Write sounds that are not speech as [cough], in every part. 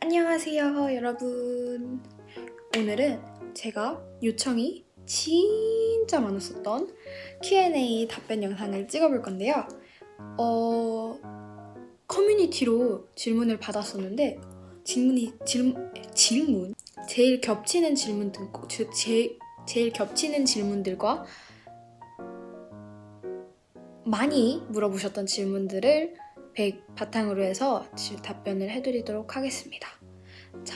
안녕하세요, 여러분. 오늘은 제가 요청이 진짜 많았었던 Q&A 답변 영상을 찍어볼 건데요. 어, 커뮤니티로 질문을 받았었는데 질문이 질문 질문 제일 겹치는 질문들 제, 제 제일 겹치는 질문들과 많이 물어보셨던 질문들을 100 바탕으로 해서 질- 답변을 해드리도록 하겠습니다. 자,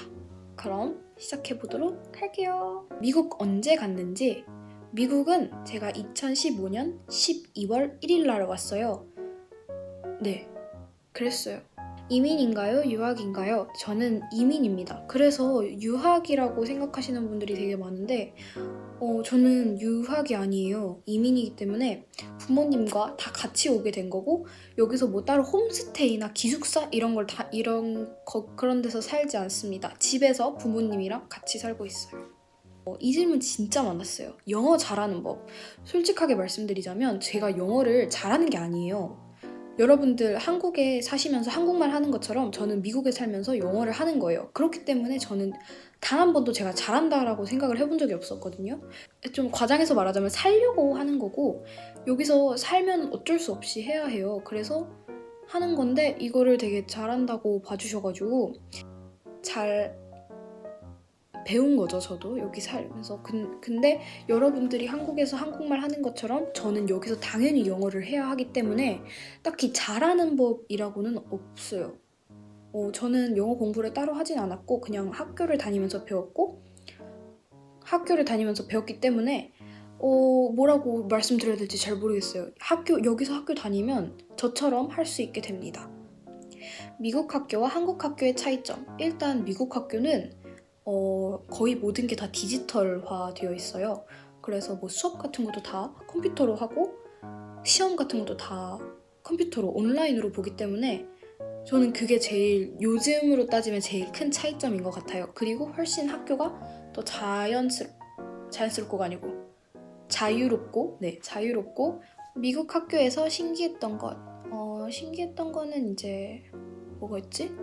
그럼 시작해 보도록 할게요. 미국 언제 갔는지 미국은 제가 2015년 12월 1일 날 왔어요. 네, 그랬어요. 이민인가요? 유학인가요? 저는 이민입니다. 그래서 유학이라고 생각하시는 분들이 되게 많은데, 어, 저는 유학이 아니에요. 이민이기 때문에 부모님과 다 같이 오게 된 거고, 여기서 뭐 따로 홈스테이나 기숙사 이런 걸 다 이런 거, 그런 데서 살지 않습니다. 집에서 부모님이랑 같이 살고 있어요. 어, 이 질문 진짜 많았어요. 영어 잘하는 법. 솔직하게 말씀드리자면 제가 영어를 잘하는 게 아니에요. 여러분들 한국에 사시면서 한국말 하는 것처럼 저는 미국에 살면서 영어를 하는 거예요. 그렇기 때문에 저는 단 한 번도 제가 잘한다라고 생각을 해본 적이 없었거든요. 좀 과장해서 말하자면 살려고 하는 거고 여기서 살면 어쩔 수 없이 해야 해요. 그래서 하는 건데 이거를 되게 잘한다고 봐주셔가지고 잘 배운 거죠, 저도 여기 살면서. 근, 근데 여러분들이 한국에서 한국말 하는 것처럼 저는 여기서 당연히 영어를 해야 하기 때문에 딱히 잘하는 법이라고는 없어요. 어, 저는 영어 공부를 따로 하진 않았고 그냥 학교를 다니면서 배웠고 학교를 다니면서 배웠기 때문에 어, 뭐라고 말씀드려야 될지 잘 모르겠어요. 학교 여기서 학교 다니면 저처럼 할 수 있게 됩니다. 미국 학교와 한국 학교의 차이점. 일단 미국 학교는 어, 거의 모든 게 다 디지털화 되어 있어요. 그래서 뭐 수업 같은 것도 다 컴퓨터로 하고 시험 같은 것도 다 컴퓨터로 온라인으로 보기 때문에 저는 그게 제일 요즘으로 따지면 제일 큰 차이점인 것 같아요. 그리고 훨씬 학교가 더 자연스럽 자연스럽고가 아니고 자유롭고 네 자유롭고 미국 학교에서 신기했던 것 어, 신기했던 거는 이제 뭐가 있지?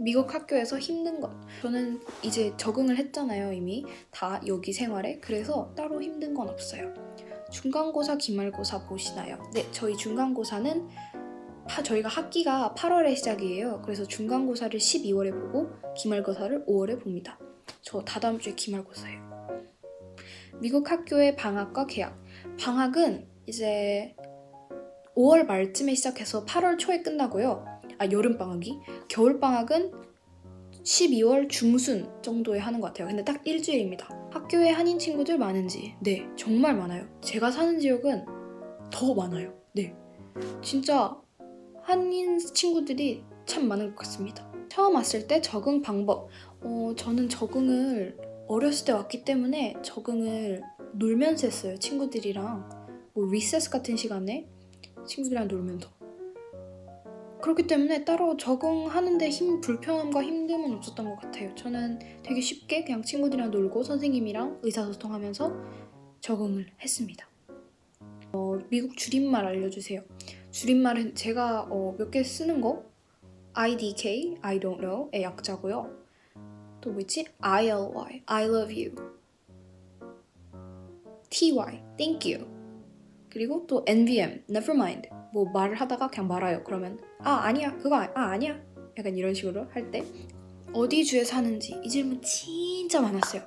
미국 학교에서 힘든 것. 저는 이제 적응을 했잖아요, 이미. 다 여기 생활에. 그래서 따로 힘든 건 없어요. 중간고사, 기말고사 보시나요? 네, 저희 중간고사는 하- 저희가 학기가 8월에 시작이에요. 그래서 중간고사를 12월에 보고 기말고사를 5월에 봅니다. 저 다다음 주에 기말고사예요. 미국 학교의 방학과 개학. 방학은 이제 5월 말쯤에 시작해서 8월 초에 끝나고요. 아, 여름 방학이. 겨울 방학은 12월 중순 정도에 하는 것 같아요. 근데 딱 일주일입니다. 학교에 한인 친구들 많은지, 네, 정말 많아요. 제가 사는 지역은 더 많아요. 네, 진짜 한인 친구들이 참 많은 것 같습니다. 처음 왔을 때 적응 방법. 어, 저는 적응을 어렸을 때 왔기 때문에 적응을 놀면서 했어요. 친구들이랑 뭐 리세스 같은 시간에 친구들이랑 놀면서. 그렇기 때문에 따로 적응하는데 힘 불편함과 힘듦은 없었던 것 같아요. 저는 되게 쉽게 그냥 친구들이랑 놀고 선생님이랑 의사소통하면서 적응을 했습니다. 어, 미국 줄임말 알려주세요. 줄임말은 제가 어, 몇 개 쓰는 거 IDK, I don't know의 약자고요. 또뭐 있지? ILY, I love you. TY, thank you. 그리고 또 NVM, never mind. 뭐 말을 하다가 그냥 말아요. 그러면 아 아니야 그거 아, 아 아니야 약간 이런 식으로 할 때 어디 주에 사는지 이 질문 진짜 많았어요.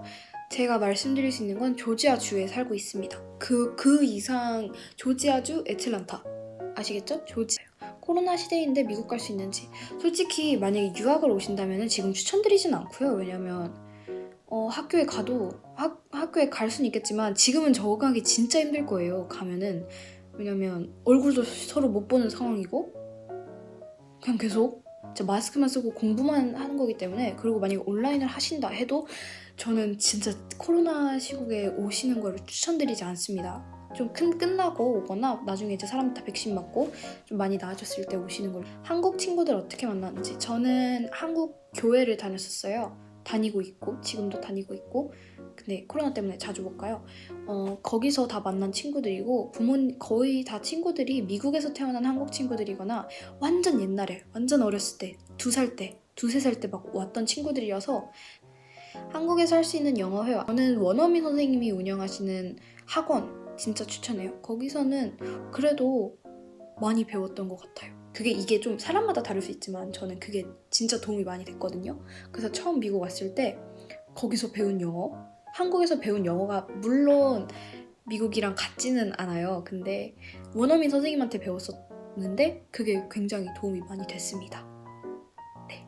제가 말씀드릴 수 있는 건 조지아 주에 살고 있습니다. 그그 이상 조지아 주 애틀란타 아시겠죠? 조지아. 코로나 시대인데 미국 갈 수 있는지 솔직히 만약에 유학을 오신다면 지금 추천드리진 않고요. 왜냐면 어, 학교에 가도 학, 학교에 갈 수는 있겠지만 지금은 적응하기 진짜 힘들 거예요. 가면은 왜냐면 얼굴도 서로 못 보는 상황이고 그냥 계속 진짜 마스크만 쓰고 공부만 하는 거기 때문에 그리고 만약에 온라인을 하신다 해도 저는 진짜 코로나 시국에 오시는 걸 추천드리지 않습니다. 좀 큰 끝나고 오거나 나중에 이제 사람 다 백신 맞고 좀 많이 나아졌을 때 오시는 걸 한국 친구들 어떻게 만났는지 저는 한국 교회를 다녔었어요. 다니고 있고 지금도 다니고 있고 근데 코로나 때문에 자주 못 가요. 어, 거기서 다 만난 친구들이고 부모님 거의 다 친구들이 미국에서 태어난 한국 친구들이거나 완전 옛날에 완전 어렸을 때 두 살 때, 두세 살 때 막 왔던 친구들이어서 한국에서 할 수 있는 영어 회화. 저는 원어민 선생님이 운영하시는 학원 진짜 추천해요. 거기서는 그래도 많이 배웠던 것 같아요. 그게 이게 좀 사람마다 다를 수 있지만 저는 그게 진짜 도움이 많이 됐거든요. 그래서 처음 미국 왔을 때 거기서 배운 영어, 한국에서 배운 영어가 물론 미국이랑 같지는 않아요. 근데 원어민 선생님한테 배웠었는데 그게 굉장히 도움이 많이 됐습니다. 네.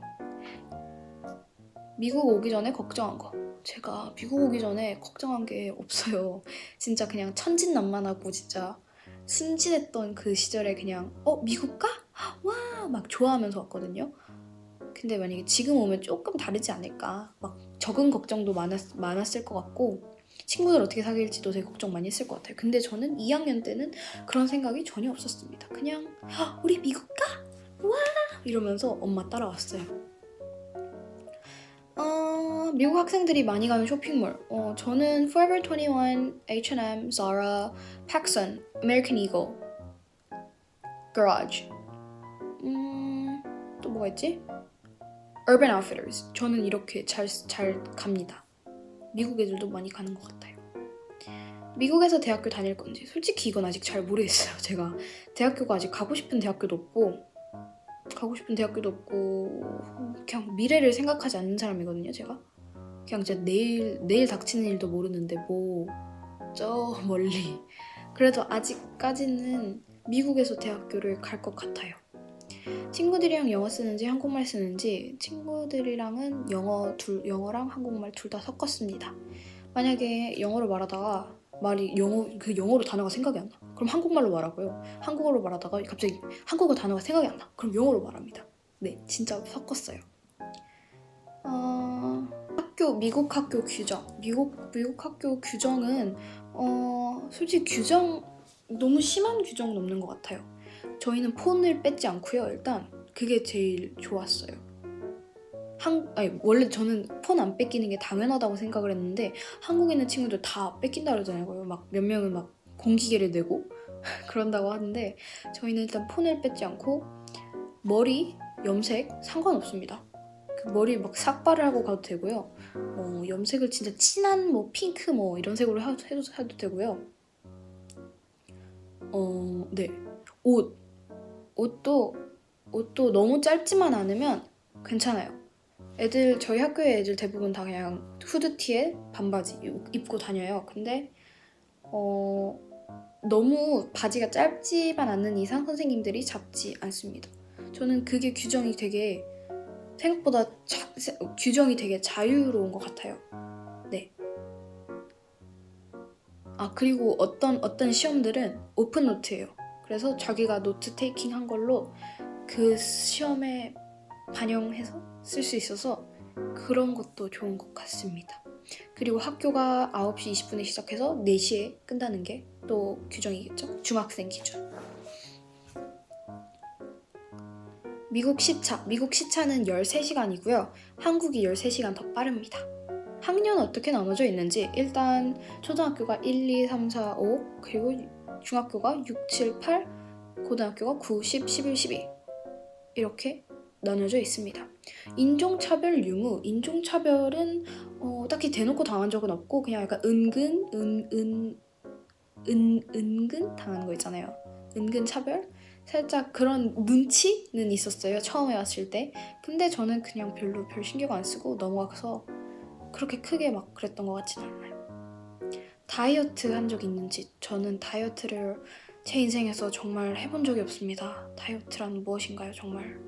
미국 오기 전에 걱정한 거. 제가 미국 오기 전에 걱정한 게 없어요. 진짜 그냥 천진난만하고 진짜 순진했던 그 시절에 그냥 어 미국 가? 와 막 좋아하면서 왔거든요. 근데 만약에 지금 오면 조금 다르지 않을까 막 적응 걱정도 많았, 많았을 것 같고 친구들 어떻게 사귈지도 되게 걱정 많이 했을 것 같아요. 근데 저는 2학년 때는 그런 생각이 전혀 없었습니다. 그냥 "헉, 우리 미국 가? 와 이러면서 엄마 따라왔어요. 어, 미국 학생들이 많이 가는 쇼핑몰. 어, 저는 Forever 21, H&M, Zara, PacSun, American Eagle, Garage. 뭐가 있지? Urban Outfitters. 저는 이렇게 잘, 잘 갑니다. 미국 애들도 많이 가는 것 같아요. 미국에서 대학교 다닐 건지 솔직히 이건 아직 잘 모르겠어요. 제가 대학교가 아직 가고 싶은 대학교도 없고 가고 싶은 대학교도 없고 그냥 미래를 생각하지 않는 사람이거든요. 제가 그냥 진짜 내일 내일 닥치는 일도 모르는데 뭐 저 멀리 그래도 아직까지는 미국에서 대학교를 갈 것 같아요. 친구들이랑 영어 쓰는지 한국말 쓰는지 친구들이랑은 영어 둘 영어랑 한국말 둘 다 섞었습니다. 만약에 영어로 말하다가 말이 영어 그 영어로 단어가 생각이 안 나. 그럼 한국말로 말하고요. 한국어로 말하다가 갑자기 한국어 단어가 생각이 안 나. 그럼 영어로 말합니다. 네, 진짜 섞었어요. 어, 학교 미국 학교 규정. 미국 미국 학교 규정은 어 솔직히 규정 너무 심한 규정은 없는 것 같아요. 저희는 폰을 뺏지 않고요. 일단 그게 제일 좋았어요. 한, 아니, 원래 저는 폰 안 뺏기는 게 당연하다고 생각을 했는데 한국에 있는 친구들 다 뺏긴다 그러잖아요. 막 몇 명은 막 공기계를 내고 [laughs] 그런다고 하는데 저희는 일단 폰을 뺏지 않고 머리, 염색 상관없습니다. 그 머리 막 삭발을 하고 가도 되고요. 어, 염색을 진짜 진한 뭐 핑크 뭐 이런 색으로 하- 해도, 해도 되고요. 어, 네. 옷. 옷도 옷도 너무 짧지만 않으면 괜찮아요. 애들 저희 학교에 애들 대부분 다 그냥 후드티에 반바지 입고 다녀요. 근데 어 너무 바지가 짧지만 않는 이상 선생님들이 잡지 않습니다. 저는 그게 규정이 되게 생각보다 자- 세- 규정이 되게 자유로운 것 같아요. 네. 아 그리고 어떤 어떤 시험들은 오픈 노트예요. 그래서 자기가 노트 테이킹 한 걸로 그 시험에 반영해서 쓸 수 있어서 그런 것도 좋은 것 같습니다. 그리고 학교가 9시 20분에 시작해서 4시에 끝나는 게 또 규정이겠죠? 중학생 기준. 미국 시차. 미국 시차는 13시간이고요. 한국이 13시간 더 빠릅니다. 학년 어떻게 나눠져 있는지 일단 초등학교가 1, 2, 3, 4, 5 그리고 중학교가 6, 7, 8 고등학교가 9, 10, 11, 12 이렇게 나눠져 있습니다. 인종차별 유무. 인종차별은 어, 딱히 대놓고 당한 적은 없고 그냥 약간 은근 은, 은, 은, 은근 당하는 거 있잖아요. 은근 차별? 살짝 그런 눈치는 있었어요. 처음에 왔을 때. 근데 저는 그냥 별로 별 신경 안 쓰고 넘어가서 그렇게 크게 막 그랬던 것 같진 않아요. 다이어트 한 적 있는지 저는 다이어트를 제 인생에서 정말 해본 적이 없습니다. 다이어트란 무엇인가요, 정말?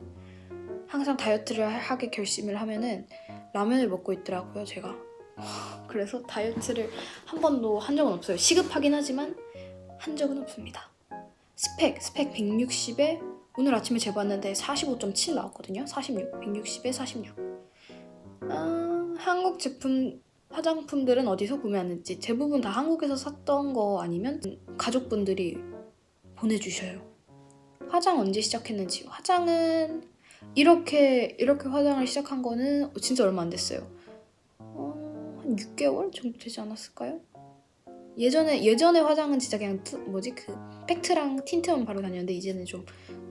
항상 다이어트를 하- 하게 결심을 하면은 라면을 먹고 있더라고요, 제가. [laughs] 그래서 다이어트를 한 번도 한 적은 없어요. 시급하긴 하지만 한 적은 없습니다. 스펙, 스펙 160에 오늘 아침에 재봤는데 45.7 나왔거든요. 46, 160에 46. 아, 한국 제품 화장품들은 어디서 구매하는지 대부분 다 한국에서 샀던 거 아니면 가족분들이 보내주셔요. 화장 언제 시작했는지 화장은 이렇게 이렇게 화장을 시작한 거는 진짜 얼마 안 됐어요. 어, 한 6개월 정도 되지 않았을까요? 예전에 예전에 화장은 진짜 그냥 트- 뭐지 그 팩트랑 틴트만 바르고 다녔는데 이제는 좀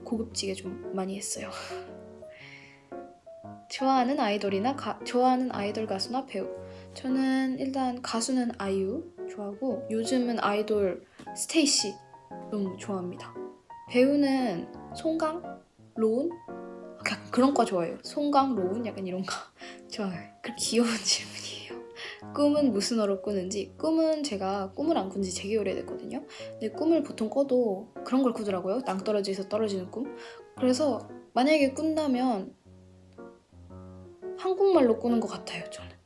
고급지게 좀 많이 했어요. [laughs] 좋아하는 아이돌이나 가, 좋아하는 아이돌 가수나 배우. 저는 일단 가수는 아이유 좋아하고 요즘은 아이돌 스테이시 너무 좋아합니다. 배우는 송강, 로운 약간 그런 거 좋아해요. 송강, 로운 약간 이런 거 [laughs] 좋아해요. 그 귀여운 [laughs] 질문이에요. 꿈은 무슨 어로 꾸는지 꿈은 제가 꿈을 안 꾼 지 되게 오래됐거든요. 근데 꿈을 보통 꿔도 그런 걸 꾸더라고요. 낭떠러지에서 떨어지는 꿈. 그래서 만약에 꾼다면 한국말로 꾸는 것 같아요. 저는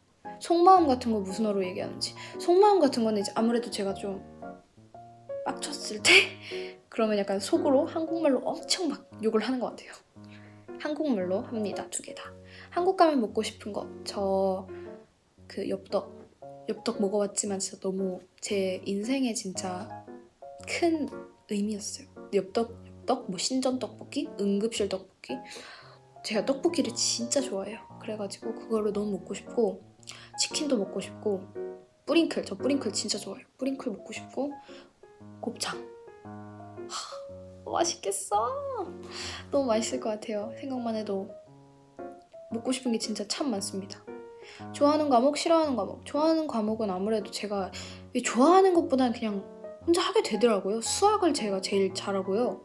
속마음 같은 거 무슨 어로 얘기하는지 속마음 같은 거는 이제 아무래도 제가 좀 빡쳤을 때 [laughs] 그러면 약간 속으로 한국말로 엄청 막 욕을 하는 것 같아요. 한국말로 합니다. 두 개 다. 한국 가면 먹고 싶은 거. 저 그 엽떡. 엽떡 먹어봤지만 진짜 너무 제 인생에 진짜 큰 의미였어요. 엽떡, 엽떡, 뭐 신전 떡볶이, 응급실 떡볶이. 제가 떡볶이를 진짜 좋아해요. 그래가지고 그거를 너무 먹고 싶고 치킨도 먹고 싶고 뿌링클, 저 뿌링클 진짜 좋아해요. 뿌링클 먹고 싶고 곱창. 하, 맛있겠어. 너무 맛있을 것 같아요. 생각만 해도 먹고 싶은 게 진짜 참 많습니다. 좋아하는 과목, 싫어하는 과목. 좋아하는 과목은 아무래도 제가 이 좋아하는 것보다는 그냥 혼자 하게 되더라고요. 수학을 제가 제일 잘하고요.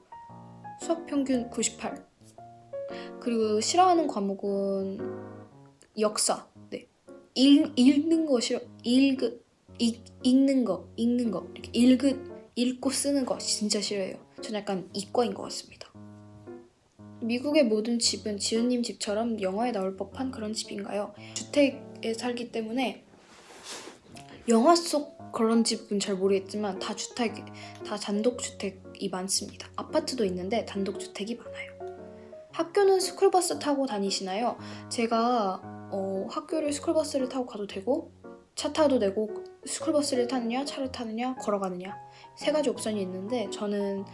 수학 평균 98. 그리고 싫어하는 과목은 역사. 네. 읽, 읽는 거 싫어. 읽, 읽, 읽는 거, 읽는 거. 읽, 읽고 쓰는 거 진짜 싫어해요. 저는 약간 이과인 것 같습니다. 미국의 모든 집은 지은님 집처럼 영화에 나올 법한 그런 집인가요? 주택에 살기 때문에 영화 속 그런 집은 잘 모르겠지만 다 주택, 다 단독 주택이 많습니다. 아파트도 있는데 단독 주택이 많아요. 학교는 스쿨버스 타고 다니시나요? 제가 어, 학교를 스쿨버스를 타고 가도 되고 차 타도 되고 스쿨버스를 타느냐 차를 타느냐 걸어가느냐 세 가지 옵션이 있는데 저는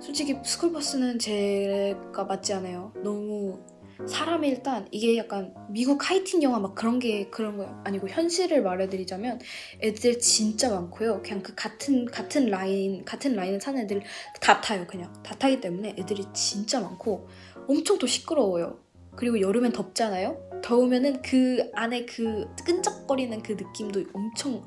솔직히 스쿨버스는 제가 맞지 않아요. 너무 사람이 일단 이게 약간 미국 하이틴 영화 막 그런 게 그런 거 아니고 현실을 말해드리자면 애들 진짜 많고요. 그냥 그 같은 같은 라인 같은 라인을 타는 애들 다 타요. 그냥 다 타기 때문에 애들이 진짜 많고 엄청 또 시끄러워요. 그리고 여름엔 덥잖아요. 더우면은 그 안에 그 끈적거리는 그 느낌도 엄청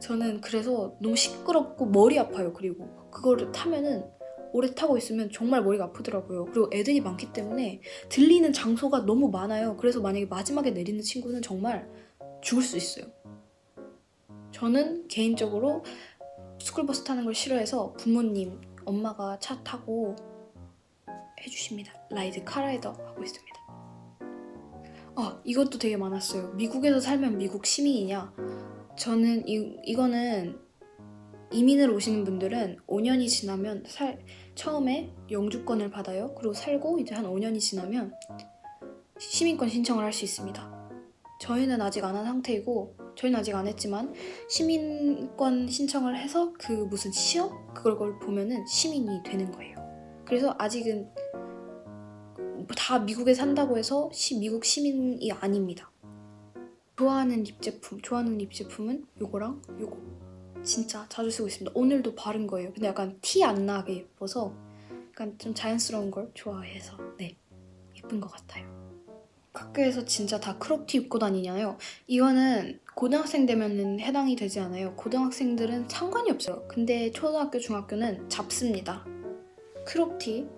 저는 그래서 너무 시끄럽고 머리 아파요. 그리고 그거를 타면은 오래 타고 있으면 정말 머리가 아프더라고요. 그리고 애들이 많기 때문에 들리는 장소가 너무 많아요. 그래서 만약에 마지막에 내리는 친구는 정말 죽을 수 있어요. 저는 개인적으로 스쿨버스 타는 걸 싫어해서 부모님, 엄마가 차 타고 해주십니다. 라이드 카라이더 하고 있습니다. 아, 이것도 되게 많았어요. 미국에서 살면 미국 시민이냐? 저는 이, 이거는 이민을 오시는 분들은 5년이 지나면 살, 처음에 영주권을 받아요. 그리고 살고 이제 한 5년이 지나면 시민권 신청을 할 수 있습니다. 저희는 아직 안 한 상태이고 저희는 아직 안 했지만 시민권 신청을 해서 그 무슨 시험 그걸 걸 보면은 시민이 되는 거예요. 그래서 아직은 다 미국에 산다고 해서 시, 미국 시민이 아닙니다. 좋아하는 립 제품, 좋아하는 립 제품은 요거랑 요거. 진짜 자주 쓰고 있습니다. 오늘도 바른 거예요. 근데 약간 티 안 나게 예뻐서 약간 좀 자연스러운 걸 좋아해서 네 예쁜 것 같아요. 학교에서 진짜 다 크롭티 입고 다니냐요? 이거는 고등학생 되면은 해당이 되지 않아요. 고등학생들은 상관이 없어요. 근데 초등학교, 중학교는 잡습니다. 크롭티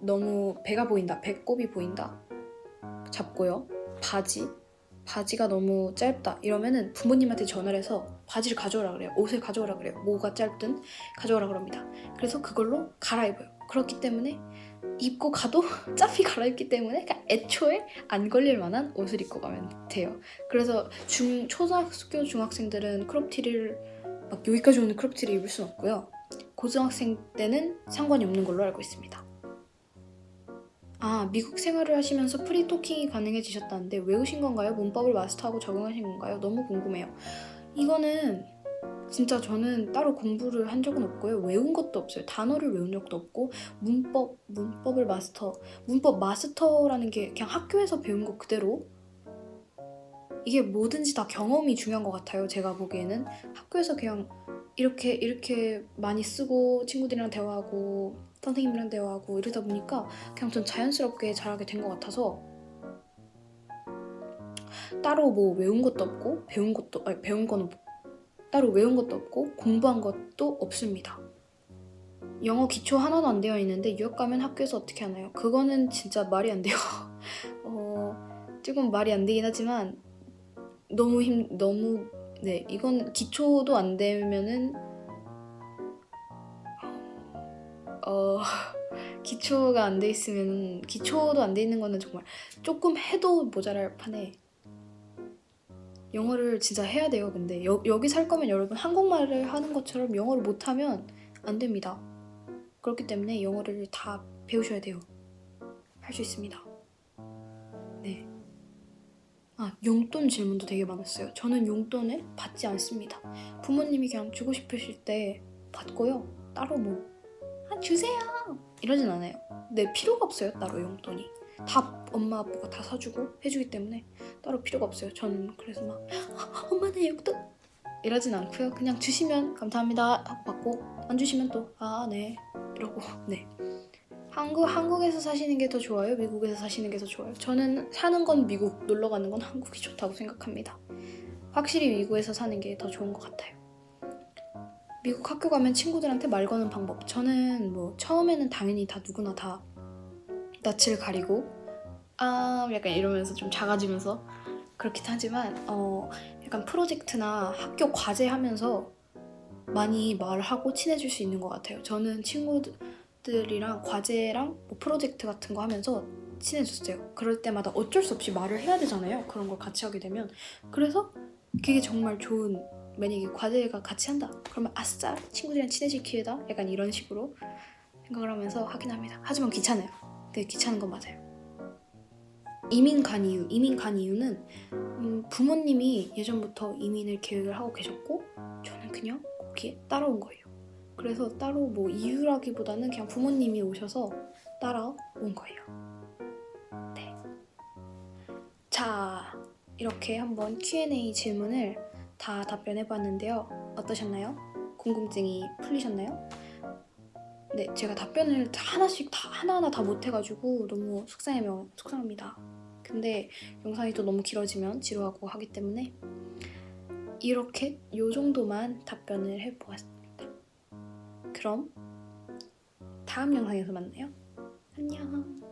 너무 배가 보인다, 배꼽이 보인다. 잡고요. 바지 바지가 너무 짧다 이러면은 부모님한테 전화를 해서 바지를 가져오라 그래요. 옷을 가져오라 그래요. 뭐가 짧든 가져오라 그럽니다. 그래서 그걸로 갈아입어요. 그렇기 때문에 입고 가도 [laughs] 짜피 갈아입기 때문에 그냥 애초에 안 걸릴 만한 옷을 입고 가면 돼요. 그래서 중 초등학교 중학생들은 크롭티를 막 여기까지 오는 크롭티를 입을 순 없고요. 고등학생 때는 상관이 없는 걸로 알고 있습니다. 아, 미국 생활을 하시면서 프리토킹이 가능해지셨다는데 외우신 건가요? 문법을 마스터하고 적응하신 건가요? 너무 궁금해요. 이거는 진짜 저는 따로 공부를 한 적은 없고요. 외운 것도 없어요. 단어를 외운 적도 없고 문법, 문법을 마스터, 문법 마스터라는 게 그냥 학교에서 배운 거 그대로 이게 뭐든지 다 경험이 중요한 것 같아요. 제가 보기에는 학교에서 그냥 이렇게 이렇게 많이 쓰고 친구들이랑 대화하고 선생님이랑 대화하고 이러다 보니까 그냥 전 자연스럽게 잘하게 된 것 같아서 따로 뭐 외운 것도 없고 배운 것도 아니 배운 건 없, 따로 외운 것도 없고 공부한 것도 없습니다. 영어 기초 하나도 안 되어 있는데 유학 가면 학교에서 어떻게 하나요? 그거는 진짜 말이 안 돼요. [laughs] 어, 조금 말이 안 되긴 하지만 너무 힘 너무 네 이건 기초도 안 되면은 어 [laughs] 기초가 안 돼 있으면 기초도 안 돼 있는 거는 정말 조금 해도 모자랄 판에 영어를 진짜 해야 돼요. 근데 여, 여기 살 거면 여러분 한국말을 하는 것처럼 영어를 못하면 안 됩니다. 그렇기 때문에 영어를 다 배우셔야 돼요. 할 수 있습니다. 네. 아, 용돈 질문도 되게 많았어요. 저는 용돈을 받지 않습니다. 부모님이 그냥 주고 싶으실 때 받고요. 따로 뭐, 아, 주세요! 이러진 않아요. 네, 필요가 없어요. 따로 용돈이. 다 엄마 아빠가 다 사주고 해주기 때문에 따로 필요가 없어요. 저는 그래서 막 "아, 엄마 내 용돈 이러진 않고요. 그냥 주시면 감사합니다 하고 받고 안 주시면 또 아 네 이러고 [laughs] 네. 한국 한국에서 사시는 게 더 좋아요. 미국에서 사시는 게 더 좋아요. 저는 사는 건 미국, 놀러 가는 건 한국이 좋다고 생각합니다. 확실히 미국에서 사는 게 더 좋은 것 같아요. 미국 학교 가면 친구들한테 말 거는 방법. 저는 뭐 처음에는 당연히 다 누구나 다 낯을 가리고 아 약간 이러면서 좀 작아지면서 그렇긴 하지만 어 약간 프로젝트나 학교 과제 하면서 많이 말하고 친해질 수 있는 것 같아요. 저는 친구들이랑 과제랑 뭐 프로젝트 같은 거 하면서 친해졌어요. 그럴 때마다 어쩔 수 없이 말을 해야 되잖아요. 그런 걸 같이 하게 되면 그래서 그게 정말 좋은 만약에 과제가 같이 한다 그러면 아싸 친구들이랑 친해질 기회다 약간 이런 식으로 생각을 하면서 하긴 합니다. 하지만 귀찮아요. 네 귀찮은 건 맞아요. 이민 간 이유 이민 간 이유는 음, 부모님이 예전부터 이민을 계획을 하고 계셨고 저는 그냥 거기에 따라온 거예요. 그래서 따로 뭐 이유라기보다는 그냥 부모님이 오셔서 따라온 거예요. 네. 자, 이렇게 한번 Q&A 질문을 다 답변해봤는데요. 어떠셨나요? 궁금증이 풀리셨나요? 네, 제가 답변을 다 하나씩 다 하나하나 다 못해가지고 너무 속상해요. 속상합니다. 근데 영상이 또 너무 길어지면 지루하고 하기 때문에 이렇게 요 정도만 답변을 해보았습니다. 그럼 다음 영상에서 만나요. 안녕.